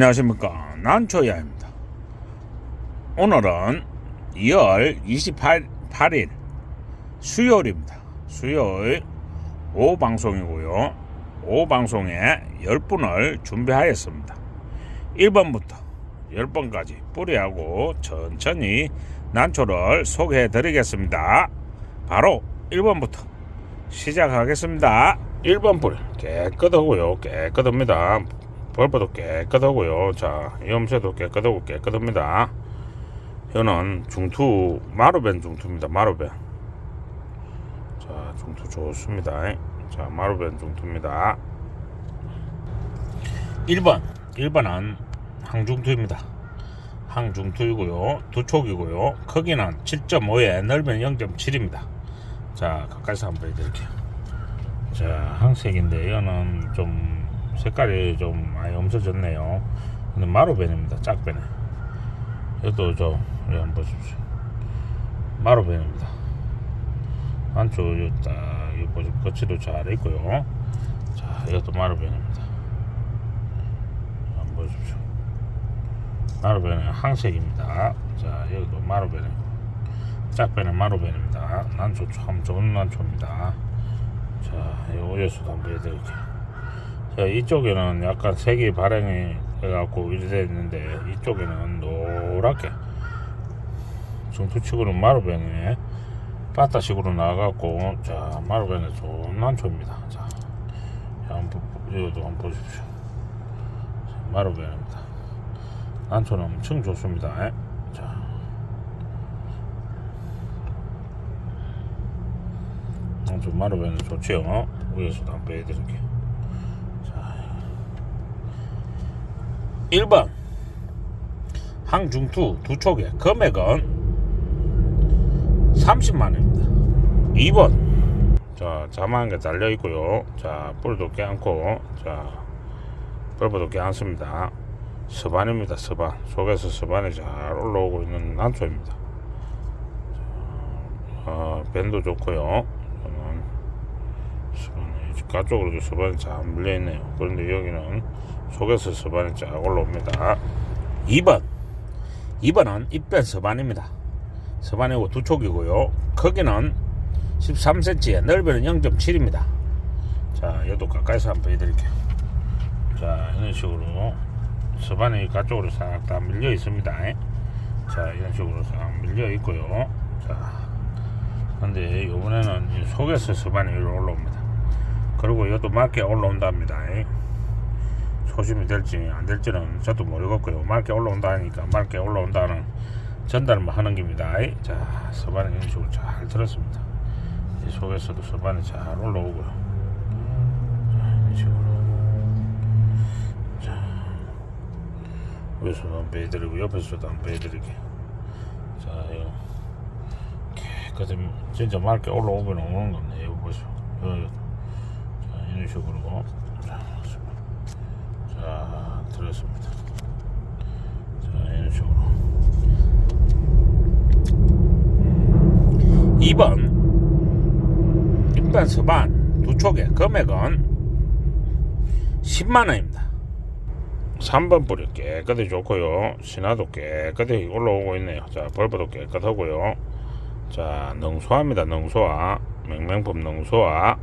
안녕하십니까. 난초야입니다. 오늘은 2월 28일 수요일입니다. 수요일 오후 방송이고요. 오후 방송에 10분을 준비하였습니다. 1번부터 10번까지 뿌리하고 천천히 난초를 소개해 드리겠습니다. 바로 1번부터 시작하겠습니다. 1번 뿌리 깨끗하고요. 깨끗합니다 벌버도 깨끗하고요. 자, 염새도 깨끗하고 깨끗합니다. 이거는 중투 마루벤 중투입니다. 마루벤. 자, 중투 좋습니다. 자, 마루벤 중투입니다. 1번. 1번은 항중투입니다. 항중투이고요. 두촉이고요. 크기는 7.5에 넓이는 0.7입니다. 자, 가까이서 한번 보여드릴게요. 자, 항색인데 이거는 좀 색깔이 좀 많이 없어졌네요. 근데 마루벤입니다. 짝벤에. 이것도 저 여기 한번 보십시오. 마루벤입니다. 안쪽 딱 여기 보시 거치도 잘 있고요. 자, 이것도 마루벤입니다. 한번 보십시오. 마루벤은 항색입니다. 자, 여기도 마루벤이고 짝벤은 마루벤입니다. 난초 참 좋은 난초입니다. 자, 이 오여수도 한번 보여드릴게요. 자, 이쪽에는 약간 색이 발행이 해갖고 이래 있는데 이쪽에는 노랗게 중투치고는 마루벤에 바타식으로 나와갖고 자 마루벤에 좋은 난초입니다. 자, 자 한번 보- 이것도 한번 보십시오. 자, 마루벤입니다. 난초는 엄청 좋습니다. 예? 자. 난초 마루벤은 좋지요. 위에서도 한번 해드릴게요. 1번. 항중투 두 촉에 금액은 30만원입니다. 2번. 자 자만한 게 달려 있고요. 자 뿔도 깨안고 자 뿔도 깨안습니다. 서반입니다 서반. 속에서 서반이 잘 올라오고 있는 난초입니다. 자, 어, 밴도 좋고요. 저는 서반이 가쪽으로도 서반이 잘 물려 있네요. 그런데 여기는 속에서 서반이 쫙 올라옵니다. 2번. 2번은 입변 서반입니다. 서반이고 두 촉이고요. 크기는 13cm에 넓이는 0.7입니다. 자, 얘도 가까이서 한번 보여드릴게요. 자, 이런 식으로 서반이 가쪽으로 싹 다 밀려 있습니다. 자, 이런 식으로 싹 밀려 있고요. 자, 근데 이번에는 속에서 서반이 위로 올라옵니다. 그리고 이것도 맞게 올라온답니다. 소심이 될지 안 될지는 저도 모르겠고요. 맑게 올라온다니까 맑게 올라온다는 전달만 하는 겁니다. 자, 이런 식으로 잘 들었습니다. 이 속에서도 서반이 잘 올라오고요. 자, 이런 식으로. 자, 위에서도 한번 빼드리고 옆에서도 한번 빼드릴게요. 자, 이거 깨끗이 진짜 맑게 올라오면 오는 건데 이거. 이거, 자, 이런 식으로. 들었습니다. 자, 이런 식으로. 2번. 일반 서반 두 촉의 금액은 10만원입니다. 3번 뿌리 깨끗이 좋고요. 신화도 깨끗이 올라오고 있네요. 자, 벌브도 깨끗하고요. 자, 능소화입니다. 능소화. 맹맹품 능소화.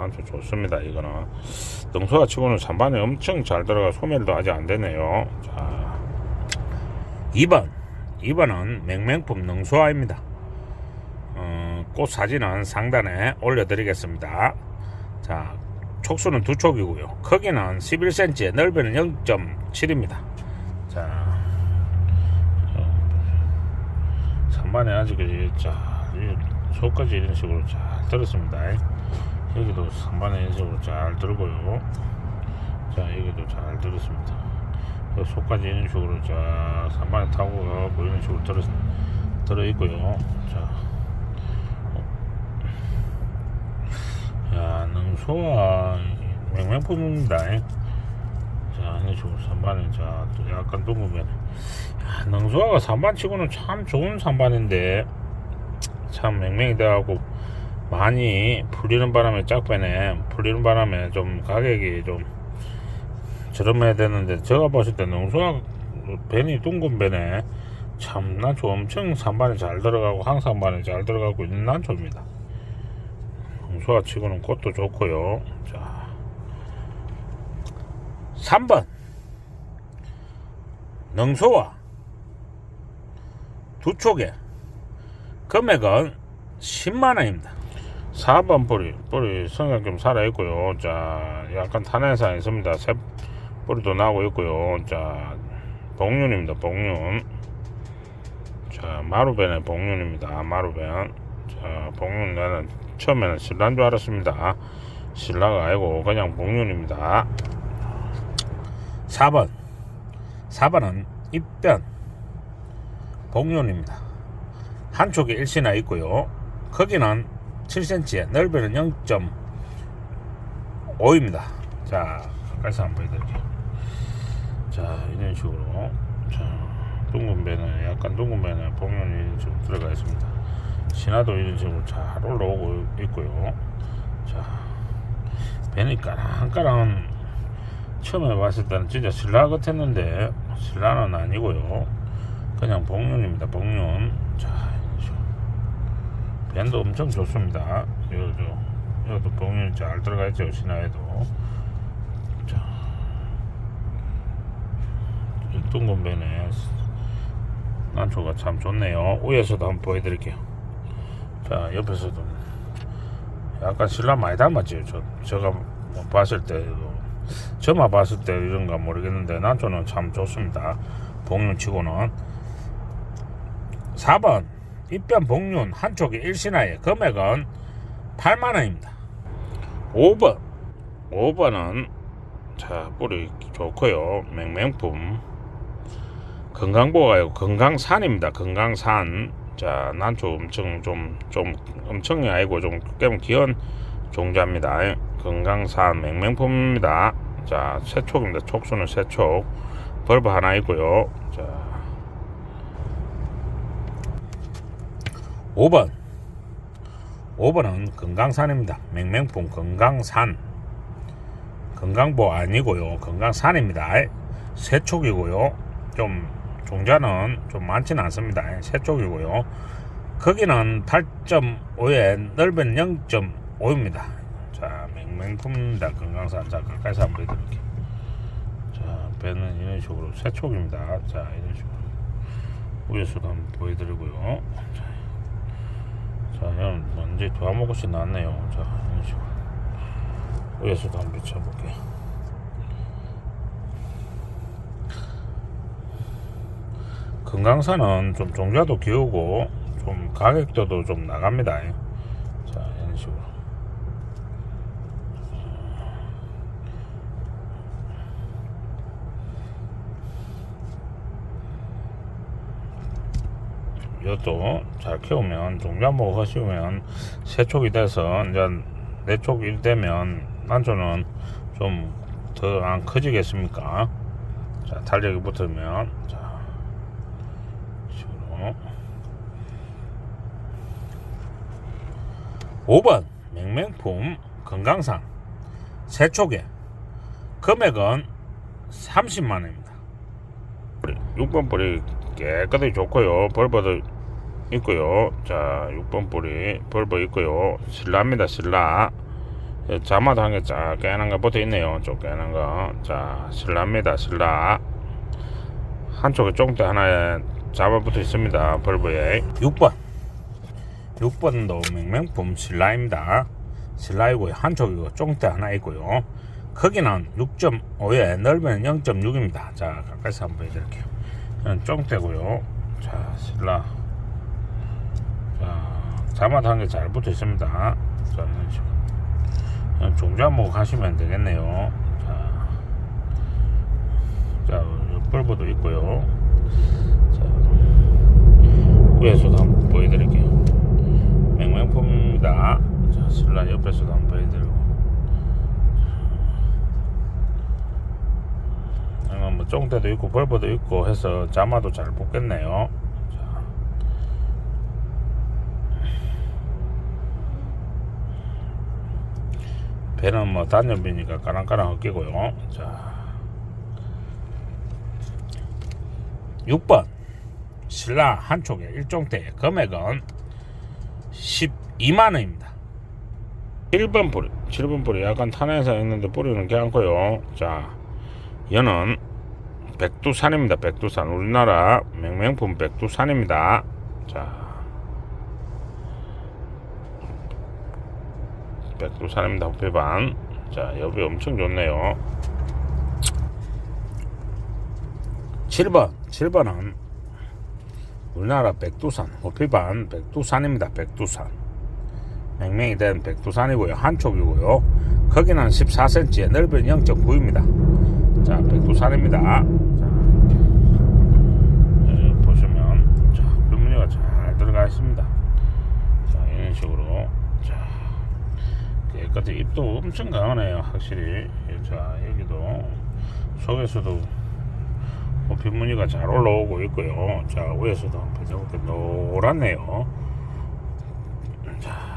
자, 난좀 좋습니다. 이거는. 능소화 치고는 산반이 엄청 잘 들어가 소멸도 아직 안 되네요. 자, 2번. 2번은 맹맹품 능소화입니다. 어, 꽃 사진은 상단에 올려드리겠습니다. 자, 촉수는 두 촉이고요. 크기는 11cm, 넓이는 0.7입니다. 자, 어, 산반에 아직 자, 이 속까지 이런 식으로 잘 들었습니다. 여기도 상반에 이런 식으로 잘 들고요. 자, 여기도 잘 들었습니다. 그 속까지 이런 식으로 자, 상반에 타고 가고 이런 식으로 들어, 들어 있고요. 자, 야, 능소와 맹맹품입니다. 자, 이런 식으로 상반에 자, 또 약간 야, 능소화가 상반 치고는 참 좋은 상반인데 참 맹맹이 돼갖고 많이 풀리는 바람에 짝배네 풀리는 바람에 좀 가격이 좀 저렴해야 되는데 제가 봤을 때 농수학 벤이 둥근 벤에 참 난초 엄청 산반에 잘 들어가고 항산반에 잘 들어가고 있는 난초입니다. 농수학 치고는 꽃도 좋고요. 자, 3번 능소와 두 촉에 금액은 10만 원입니다. 4번 뿌리 뿌리 성격 좀 살아 있고요. 자 약간 탄핵상 있습니다. 새 뿌리도 나고 있고요. 자 복륜입니다. 복륜. 자 마루벤의 복륜입니다. 마루벤. 자 복륜 나는 처음에는 신라인 줄 알았습니다. 신라가 아니고 그냥 복륜입니다. 4번 4번은 입변 복륜입니다. 한쪽에 일시나 있고요. 크기는 7cm에 넓이는 0.5입니다. 자, 가까이서 한번 보여드릴게요. 자, 이런 식으로. 자, 둥근 배는, 약간 둥근 배는 이런 식으로 들어가 있습니다. 신화도 이런 식으로 잘 올라오고 있고요. 자, 배는 까랑까랑 처음에 봤을 때는 진짜 신라 같았는데, 신라는 아니고요. 그냥 복륜입니다. 복륜. 자. 밴도 엄청 좋습니다. 이거도 이것도 봉이 잘 들어가 있죠 신화에도. 자, 이 둥근 밴에 난초가 참 좋네요. 위에서도 한번 보여드릴게요. 자, 옆에서도 약간 신라 많이 닮았죠. 저 제가 뭐 봤을 때도 저만 봤을 때 이런가 모르겠는데 난초는 참 좋습니다. 봉륜 치고는 4번 입변 복륜 한쪽에 일신하에 금액은 8만원입니다. 5번 5번은 자 뿌리 좋고요. 맹맹품. 건강보가요 건강산입니다. 건강산. 자 난초 엄청 좀 좀 엄청이 아니고 좀 깨면 귀여운 종자입니다. 건강산 맹맹품입니다. 자 세촉입니다. 촉수는 세촉. 벌브 하나 있고요. 자 5번 5번은 건강산입니다. 맹맹품 건강산 건강보 아니고요. 건강산입니다. 세촉이고요. 좀 종자는 좀 많지는 않습니다. 세촉이고요. 크기는 8.5에 넓이는 0.5입니다. 자, 맹맹품입니다. 건강산. 자, 가까이서 한번 보여드릴게요. 자, 배는 이런 식으로 세촉입니다. 자, 이런 식으로. 위에서도 한번 보여드리고요. 자, 자, 형, 먼저 두한 모금씩 나왔네요. 자, 이런 식으로. 위에서도 한번 비춰볼게요. 금강산은 좀 종자도 기우고, 좀 가격도도 좀 나갑니다. 자, 이런 식으로. 이것도 잘 키우면 종자목 하시면 세촉이 돼서 이제 내촉이 되면 난초는 좀 더 안 커지겠습니까? 자 탄력이 붙으면 자 식으로. 5번 맹맹품 건강상. 세촉에 금액은 30만원입니다. 6번 뿌리 깨끗하게 좋고요. 벌버도 있고요. 자 6번 뿌리 벌버 있고요. 신라입니다 신라. 예, 자마도 한 개 쫙 깨난 거 붙어 있네요. 좀 깨난 거자 신라입니다 신라. 한쪽에 쫑대 하나에 자마 붙어 있습니다 벌버에. 6번. 6번도 맹맹품 신라입니다. 신라이고요. 한쪽이고 쫑대 하나 있고요. 크기는 6.5에 넓이는 0.6입니다. 자 가까이서 한번 보여드릴게요. 이건 쫑대고요. 자 신라 자 자마 한개 잘 붙어 있습니다. 자 이런 식으로. 종자목 하시면 되겠네요. 자, 자 뻘보도 있고요. 자 위에서도 한번 보여드릴게요. 맹맹품입니다. 자 신라 옆에서도 한번 보여드리고. 어, 뭐 쫑대도 있고 벌버도 있고 해서 자마도 잘 붙겠네요. 배는 뭐 단연비니까 까랑까랑 헛기고요. 자. 6번. 신라 한쪽에 일종대 금액은 12만원입니다. 1번 뿌리. 7번 뿌리. 약간 탄에서 있는데 뿌리는 괜찮고요. 자. 얘는 백두산입니다. 백두산. 우리나라 명명품 백두산입니다. 자. 백두산입니다 호피반. 자 여비 엄청 좋네요. 7번 7번은 우리나라 백두산 호피반. 백두산입니다 백두산. 맹맹이 된 백두산이고요. 한쪽이고요. 크기는 14cm 넓이는 0.9입니다. 자 백두산입니다. 자 여기 보시면 자 불무늬가 잘 들어가 있습니다. 자 이런 식으로 자 깨끗이 입도 엄청 강하네요 확실히. 자 여기도 속에서도 빗무늬가 잘 올라오고 있고요. 자 위에서도 한번 보자볼게요 노랗네요. 자.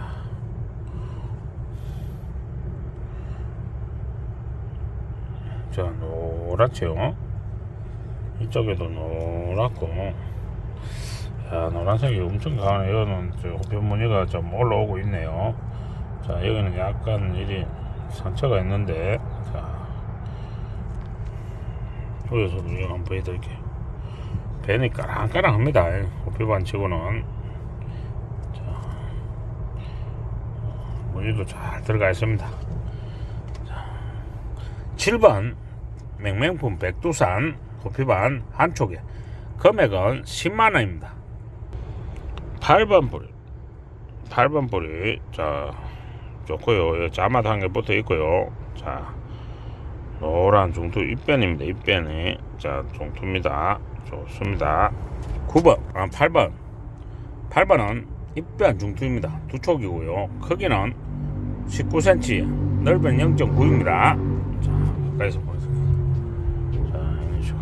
노랗죠? 이쪽에도 노랗고. 야 노란색이 엄청 강하네요. 이거는 저 호변무늬가 좀 올라오고 있네요 자 여기는 약간 이리 상처가 있는데 자. 여기서도 이거 한번 보여드릴게요. 배는 까랑까랑합니다. 호피반 치고는. 자. 무늬도 잘 들어가 있습니다. 7번 맹맹품 백두산 호피반 한쪽에 금액은 10만원입니다. 8번 뿌리. 8번 뿌리. 자 좋고요. 자마도 한개 붙어 있고요. 자 노란 중투 입변입니다 입변이. 자 중투입니다. 좋습니다. 9번 아 8번. 8번은 입변 중투입니다. 두 촉이고요. 크기는 19cm 넓이는 0.9입니다. 자 가까이서 보세요 자 이런 식으로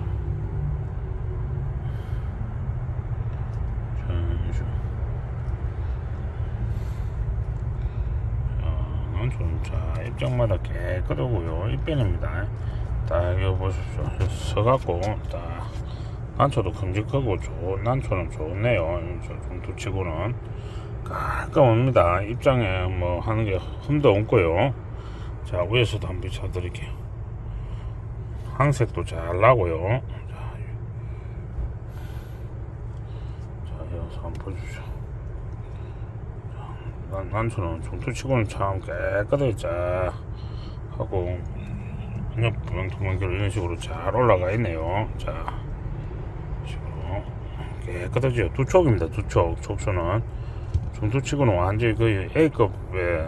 자 이런 식으로 어, 난좀 자, 입장마다 깨끗하고요. 입변입니다. 딱 여기 보십시오. 서갖고 딱 난초도 큼직하고 좋은 난초는 좋네요. 좀 두치고는 깔끔합니다. 입장에 뭐 하는 게 흠도 없고요. 자 위에서도 한번 비춰드릴게요. 항색도 잘 나고요. 자, 자 여기서 한번 보십시오. 난, 난초는 중투치고는 참 깨끗하게 잘 하고 그냥 부렁투렁결 이런 식으로 잘 올라가 있네요. 자 식으로 깨끗하죠 두 촉입니다. 두촉. 촉수는 중투치고는 완전히 거의 A급에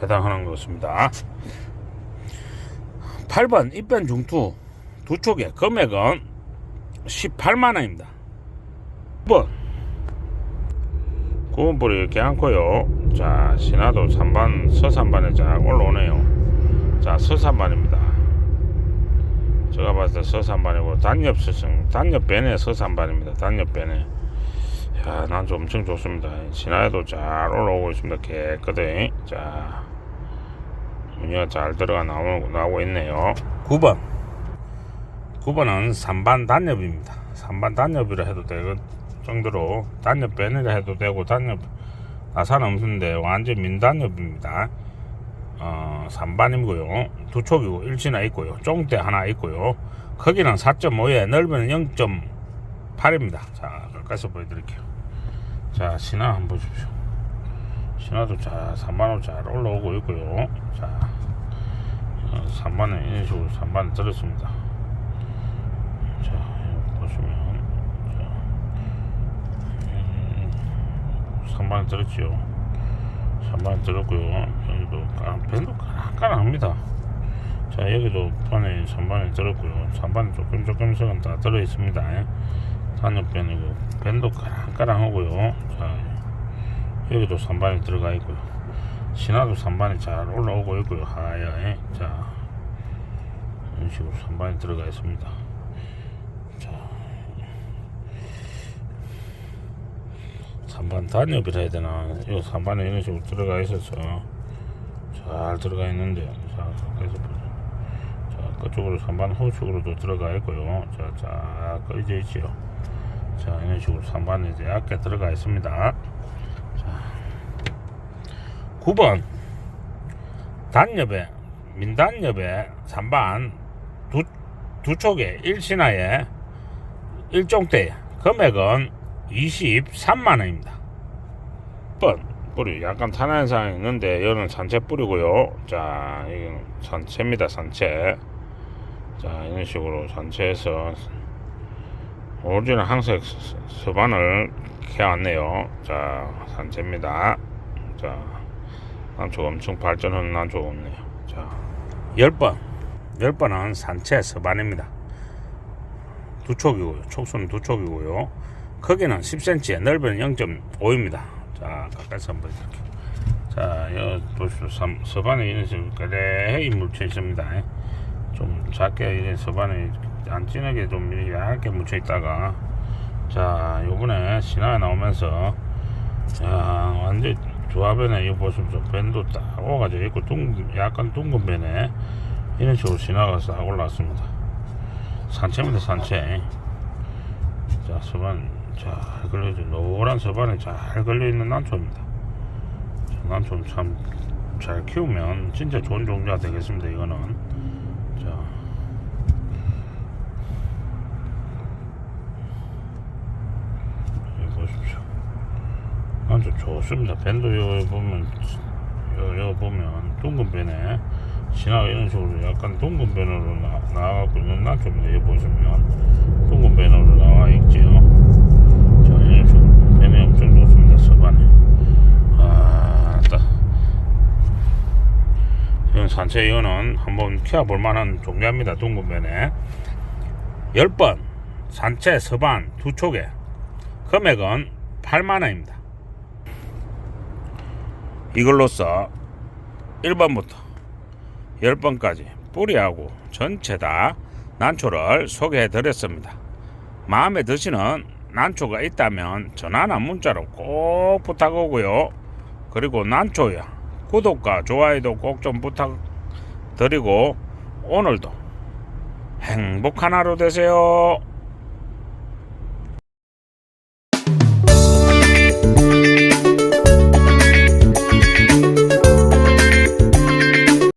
해당하는 것입니다. 8번 입변 중투. 두 촉의 금액은 18만원입니다. 9번 구운 불이 이렇게 않고요. 자, 신화도 3반, 서산반에 쫙 올라오네요. 자, 서산반입니다. 제가 봤을 때 서산반이고, 단엽 스승, 단엽변에 서산반입니다. 단엽변에. 야, 난좀 엄청 좋습니다. 신화에도 잘 올라오고 있습니다. 깨끗이. 자, 무늬가 잘 들어가 나오고, 나오고 있네요. 9번. 9번은 3반 단엽입니다. 3반 단엽이라 해도 되고, 정도로 단엽 빼내라 해도 되고 단엽 나산 없는데 완전 민단엽입니다. 어, 3반이고요. 두 촉이고 일치나 있고요. 쫑대 하나 있고요. 크기는 4.5에 넓이는 0.8입니다. 자, 가까이서 보여드릴게요. 자, 신화 한번 보십시오. 신화도 자, 3만원 잘 올라오고 있고요. 자, 어, 3만원 이런 식으로 3만원 들었습니다. 자, 보시면 3만원 들었죠 3만원 들었고요. 여기도 밴도 까랑까랑합니다. 자 여기도 판에 3만원 들었고요. 3만원 조금 조금씩은 다 들어있습니다. 단엽변이고 밴도 까랑까랑하고요. 자 여기도 3반이 들어가 있고요. 신화도 3반이 잘 올라오고 있고요. 하야에. 자 이런 식으로 3반이 들어가 있습니다 자 3반 단엽이라 해야 되나 이 3반에 이런 식으로 들어가 있어서 잘 들어가 있는데 자 가까이서 보자 자 그쪽으로 산반 후측으로도 들어가 있고요. 자, 자, 꺼져 있지요. 자, 이런 식으로 산반이 이제 얇게 들어가 있습니다. 자, 9번 단엽에 민단엽에 산반 두, 두 촉에 1신화에 1종대 금액은 23만 원입니다. 번 뿌리 약간 탄한 상이 있는데 이거는 산채 뿌리고요. 자, 이건 산채입니다. 산채. 자, 이런 식으로 산채에서 오리지널 항색 서- 서반을 캐왔네요. 자, 산채입니다. 자, 난초 엄청 발전하는 난초 없네요. 자, 10번. 10번은 산채 서반입니다. 두 촉이고요. 촉수는 두 촉이고요. 크기는 10cm, 넓이는 0.5입니다. 자, 가까이서 한번 이렇게. 자, 여기 보십시오. 삼- 서반에 이런 식으로 그래히 묻혀 있습니다. 좀 작게 이런 서반에 안 진하게 좀 이렇게 얇게 묻혀 있다가 자, 요번에 신화에 나오면서 자, 완전 조합에는 이거 보십시오. 밴도 딱 오가지고 있고 둥, 약간 둥근 밴에 이런 식으로 신화가 싹 올라왔습니다. 산채입니다, 산채. 자, 서반 잘 걸려져 노란 서반에 잘 걸려있는 난초입니다. 자, 난초 참 잘 키우면 진짜 좋은 종류가 되겠습니다. 이거는 자. 여기 보십시오. 난초 좋습니다. 밴도 여기 보면 여기, 보면 둥근 밴에 지나가 이런 식으로 약간 둥근 밴으로 나, 나와갖고 있는 난초입니다. 여기 보시면 둥근 밴으로 나와 있지요. 밴이 엄청 좋습니다. 서반에. 아, 따. 이건 산채 이거는 한번 키워볼 만한 종류입니다. 둥근 밴에. 10번 산채 서반 두 촉에 금액은 8만원입니다. 이걸로써 1번부터 10번까지 뿌리하고 전체 다 난초를 소개해 드렸습니다. 마음에 드시는 난초가 있다면 전화나 문자로 꼭 부탁하고요. 그리고 난초야 구독과 좋아요도 꼭 좀 부탁드리고 오늘도 행복한 하루 되세요.